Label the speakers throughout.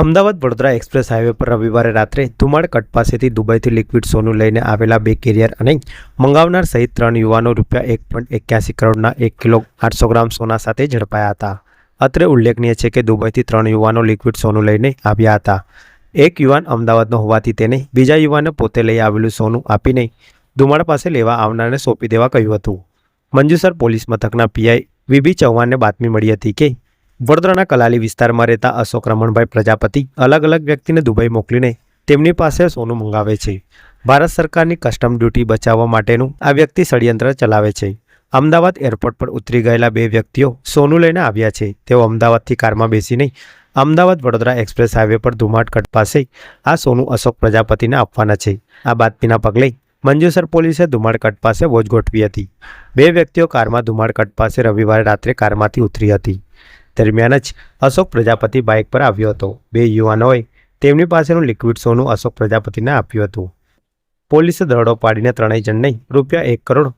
Speaker 1: Ahmedabad Vadodara express highway પર રવિવારે રાત્રે ધુમાડ કટ પાસેથી દુબઈથી લિક્વિડ સોનું લઈને આવેલા બે કેરિયર અને મંગાવનાર સહિત ત્રણ યુવાનો રૂપિયા એક પોઈન્ટ એક્યાસી કરોડના એક કિલો આઠસો ગ્રામ સોના સાથે ઝડપાયા હતા. અત્રે ઉલ્લેખનીય છે કે દુબઈથી ત્રણ યુવાનો લિક્વિડ સોનું લઈને આવ્યા હતા. એક યુવાન અમદાવાદનો હોવાથી તેને બીજા યુવાને પોતે લઈ આવેલું સોનું આપીને ધુમાડ પાસે લેવા આવનારને સોંપી દેવા કહ્યું હતું. મંજુસર પોલીસ મથકના પીઆઈ વીબી ચૌહાણને બાતમી મળી હતી કે વડોદરાના કલાલી વિસ્તારમાં રહેતા અશોક રમણભાઈ પ્રજાપતિ અલગ અલગ વ્યક્તિને દુબઈ મોકલીને તેમની પાસે સોનું મંગાવે છે. ભારત સરકારની કસ્ટમ ડ્યુટી બચાવવા માટેનું આ વ્યક્તિ ષડયંત્ર ચલાવે છે. અમદાવાદ એરપોર્ટ પર ઉતરી ગયેલા બે વ્યક્તિઓ સોનું લઈને આવ્યા છે. તેઓ અમદાવાદથી કારમાં બેસીને અમદાવાદ વડોદરા એક્સપ્રેસ હાઈવે પર ધુમાટકટ પાસે આ સોનું અશોક પ્રજાપતિને આપવાના છે. આ બાતમીના પગલે મંજુસર પોલીસે ધુમાડકટ પાસે વોચ ગોઠવી હતી. બે વ્યક્તિઓ કારમાં ધુમાડકટ પાસે રવિવારે રાત્રે કારમાંથી ઉતરી હતી. દરમિયાન જ અશોક પ્રજાપતિ બાઇક પર આવ્યો હતો. બે યુવાનોએ તેમની પાસેનું લિક્વિડ સોનું અશોક પ્રજાપતિને આપ્યું હતું. પોલીસે દરોડો પાડીને ત્રણેય જણને રૂપિયા એક કરોડ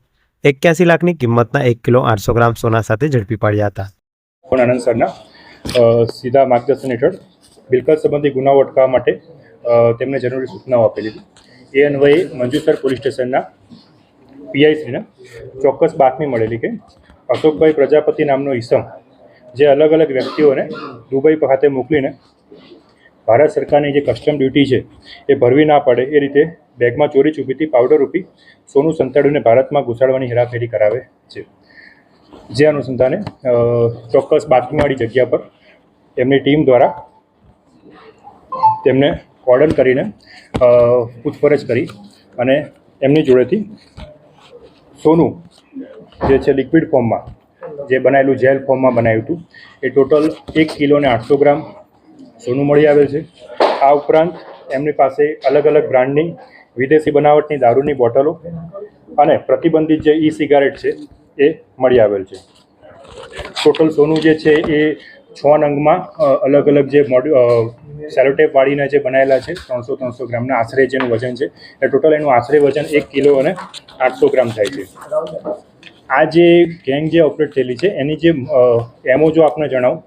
Speaker 1: એક્યાસી લાખની કિંમતના એક કિલો આઠસો ગ્રામ સોના સાથે ઝડપી પાડ્યા હતા.
Speaker 2: પણ આનંદ સરના સીધા માર્ગદર્શન હેઠળ બિલકત સંબંધી ગુનાઓ અટકાવવા માટે તેમને જરૂરી સૂચનાઓ આપેલી હતી. એ અન્વયે મંજુસર પોલીસ સ્ટેશનના પીઆઈસીને ચોક્કસ બાતમી મળેલી કે અશોકભાઈ પ્રજાપતિ નામનો ઈસમ જે અલગ અલગ વ્યક્તિઓને દુબઈ ખાતે મોકલીને ભારત સરકારની જે કસ્ટમ ડ્યુટી છે, એ ભરવી ના પડે, એ રીતે બેગમાં ચોરી ચૂપીથી પાવડર રૂપી સોનું સંતાડીને ભારતમાં ઘુસાડવાની હેરાફેરી કરાવે છે. જે અનુસંધાને ચોક્કસ બાથરૂમવાળી જગ્યા પર એમની ટીમ દ્વારા તેમને કોર્ડન કરીને પૂછપરછ કરી અને એમની જોડેથી સોનું જે છે લિક્વિડ ફોર્મમાં જે બનાવેલું જેલ ફોર્મમાં બનાવ્યું હતું. એ ટોટલ એક કિલો ને આઠસો ગ્રામ સોનું મળી આવેલ છે. આ ઉપરાંત એમની પાસે અલગ અલગ બ્રાન્ડની વિદેશી બનાવટની દારૂની બોટલો અને પ્રતિબંધિત જે ઈ સિગારેટ છે એ મળી આવેલ છે. ટોટલ સોનું જે છે એ છ નંગમાં અલગ અલગ જે સેલોટેપ વાળીના જે બનાવેલા છે, ત્રણસો ત્રણસો ગ્રામના આશરે જેનું વજન છે. એ ટોટલ એનું આશરે વજન એક કિલો અને આઠસો ગ્રામ થાય છે. આ જે ગેંગ જે ઓપરેટ થયેલી છે, એની જે એમઓ જો આપને જણાવું,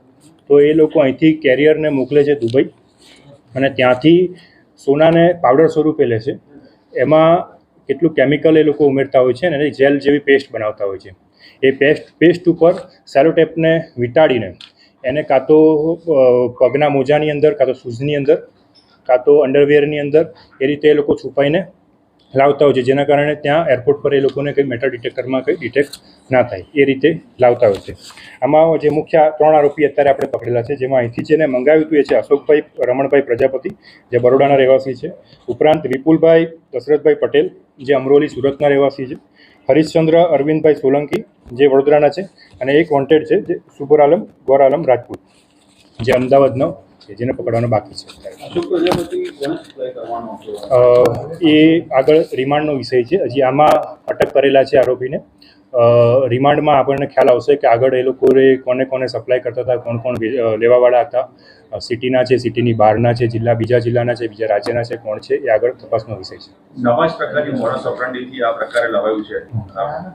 Speaker 2: તો એ લોકો અહીંથી કેરિયરને મોકલે છે દુબઈ. અને ત્યાંથી સોનાને પાવડર સ્વરૂપે લે છે. એમાં કેટલું કેમિકલ એ લોકો ઉમેરતા હોય છે અને એની જેલ જેવી પેસ્ટ બનાવતા હોય છે. એ પેસ્ટ પેસ્ટ ઉપર સેલોટેપને વીંટાડીને એને કાં તો પગના મોજાની અંદર, કાં તો શૂઝની અંદર, કાં તો અંડરવેરની અંદર એ રીતે એ લોકો છુપાઈને લાવતા હોય છે, જેના કારણે ત્યાં એરપોર્ટ પર એ લોકોને કંઈ મેટલ ડિટેક્ટરમાં કંઈ ડિટેક્ટ ના થાય. એ રીતે લાવતા હોય છે. આમાં જે મુખ્ય ત્રણ આરોપી અત્યારે આપણે પકડેલા છે, જેમાં અહીંથી જેને મંગાવ્યું હતું એ છે અશોકભાઈ, રમણભાઈ પ્રજાપતિ, જે બરોડાના રહેવાસી છે. ઉપરાંત વિપુલભાઈ, દશરથભાઈ પટેલ, જે અમરોલી સુરતના રહેવાસી છે. હરીશચંદ્ર, અરવિંદભાઈ સોલંકી, જે વડોદરાના છે. અને એક વોન્ટેડ છે, જે સુપર આલમ ગોર આલમ રાજપૂત, જે અમદાવાદનો છે જેને પકડવાનો બાકી છે. એ આગળ રિમાન્ડનો વિષય છે. હજી આમાં અટક કરેલા છે આરોપીને. રિમાન્ડમાં આપણને ખ્યાલ આવશે કે આગળ એ લોકોએ કોને કોને સપ્લાય કરતા હતા કોણ કોણ લેવાવાળા હતા. સિટીના છે સિટીની બહારના છે જિલ્લા બીજા જિલ્લાના છે બીજા રાજ્યના છે કોણ છે એ આગળ તપાસનો વિષય છે.
Speaker 3: નવા જ પ્રકારની મોડસ ઓપરેન્ડીથી આ પ્રકારે લવાયું છે.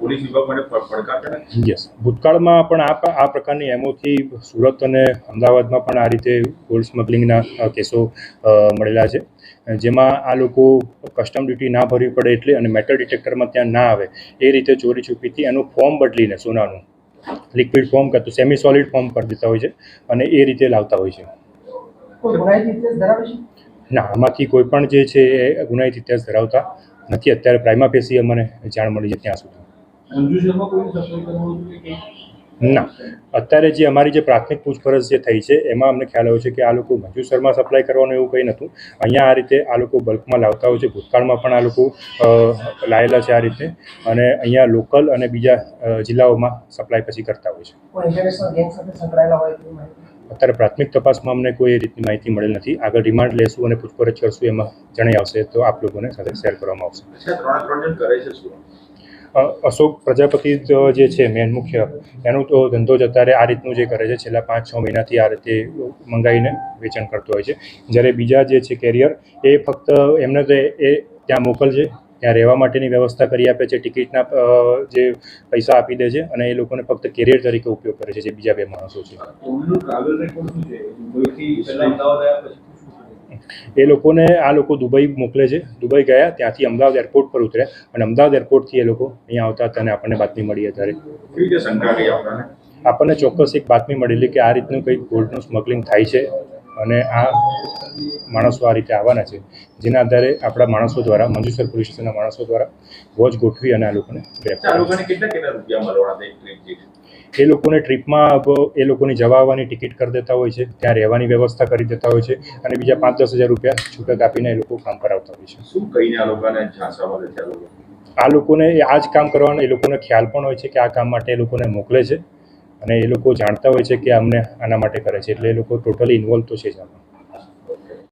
Speaker 3: પોલીસ વિભાગ માટે પડકાર
Speaker 2: યસ ભૂતકાળમાં પણ આ આ પ્રકારની એમઓથી સુરત અને અમદાવાદમાં પણ આ રીતે ગોલ્ડ સ્મગલિંગના કેસો મળેલા છે. જેમાં આ લોકો કસ્ટમ ડ્યુટી ના ભરવી પડે એટલે અને મેટલ ડિટેક્ટરમાં ત્યાં ના આવે એ રીતે ચોરી છુપીથી એનું ફોર્મ બદલીને સોનાનું લિક્વિડ ફોર્મ કાં તો સેમી સોલિડ ફોર્મ કરી દેતા હોય છે અને એ રીતે લાવતા હોય છે. ના આમાંથી કોઈ પણ જે છે એ ગુનાહિત ઇતિહાસ ધરાવતા નથી. અત્યારે પ્રાઇમા ફેસી અમને જાણ મળી છે ત્યાં સુધી. ના. અત્યારે જે અમારી જે પ્રાથમિક પૂછપરછ જે થઈ છે એમાં અમને ખ્યાલ આવ્યો છે કે આ લોકો મંજુસરમાં શર્મા સપ્લાય કરવાનું એવું કંઈ નહોતું. અહીંયા આ રીતે આ લોકો બલ્કમાં લાવતા હોય છે ભૂતકાળમાં પણ આ લોકો લાવેલા લાયેલા છે આ રીતે. અને અહીંયા લોકલ અને બીજા જિલ્લાઓમાં સપ્લાય પછી કરતા હોય છે. અત્યારે પ્રાથમિક તપાસમાં અમને કોઈ રીતની માહિતી મળેલ નથી. આગળ રિમાન્ડ લેશું અને પૂછપરછ કરશું એમાં જણાઈ આવશે તો આપ લોકોને સાથે શેર કરવામાં આવશે. અશોક પ્રજાપતિ જે છે મેન મુખ્ય, એનું તો ધંધો જ અત્યારે આ રીતનું જે કરે છે, છેલ્લા પાંચ, છ મહિનાથી આ રીતે મંગાવીને વેચાણ કરતો હોય છે. જ્યારે બીજા જે છે કેરિયર એ ફક્ત એમને તો એ ત્યાં મોકલશે, ત્યાં રહેવા માટેની વ્યવસ્થા કરી આપે છે, ટિકિટના જે પૈસા આપી દે છે અને એ લોકોને ફક્ત કેરિયર તરીકે ઉપયોગ કરે છે, જે બીજા બે માણસો છે. એ લોકોને આ લોકો દુબઈ મોકલે છે. દુબઈ ગયા ત્યાંથી અમદાવાદ એરપોર્ટ પર ઉતર્યા અને અમદાવાદ એરપોર્ટથી એ લોકો અહીંયા આવતા હતા અને આપણને બાતમી મળી અત્યારે.
Speaker 3: આપણને?
Speaker 2: ચોક્કસ એક બાતમી મળેલી કે આ રીતનું કંઈક ગોલ્ડનું સ્મગલિંગ થાય છે અને આ માણસો આ રીતે આવવાના છે જેના આધારે આપણા માણસો દ્વારા મંજુસર પોલીસ સ્ટેશનના માણસો દ્વારા વોચ ગોઠવી અને આ લોકોને એ લોકોને ટ્રીપમાં એ લોકોની જવા આવવાની ટિકિટ કરી દેતા હોય છે ત્યાં રહેવાની વ્યવસ્થા કરી દેતા હોય છે અને બીજા પાંચ દસ હજાર રૂપિયા છૂટક આપીને એ લોકો કામ કરાવતા હોય છે.
Speaker 3: શું કહીને આ લોકોને આ
Speaker 2: લોકોને આ જ કામ કરવાનો એ લોકોને ખ્યાલ પણ હોય છે કે આ કામ માટે એ લોકોને મોકલે છે અને એ લોકો જાણતા હોય છે કે અમને આના માટે કરે છે એટલે એ લોકો ટોટલી ઇન્વોલ્વ તો છે જ આમાં.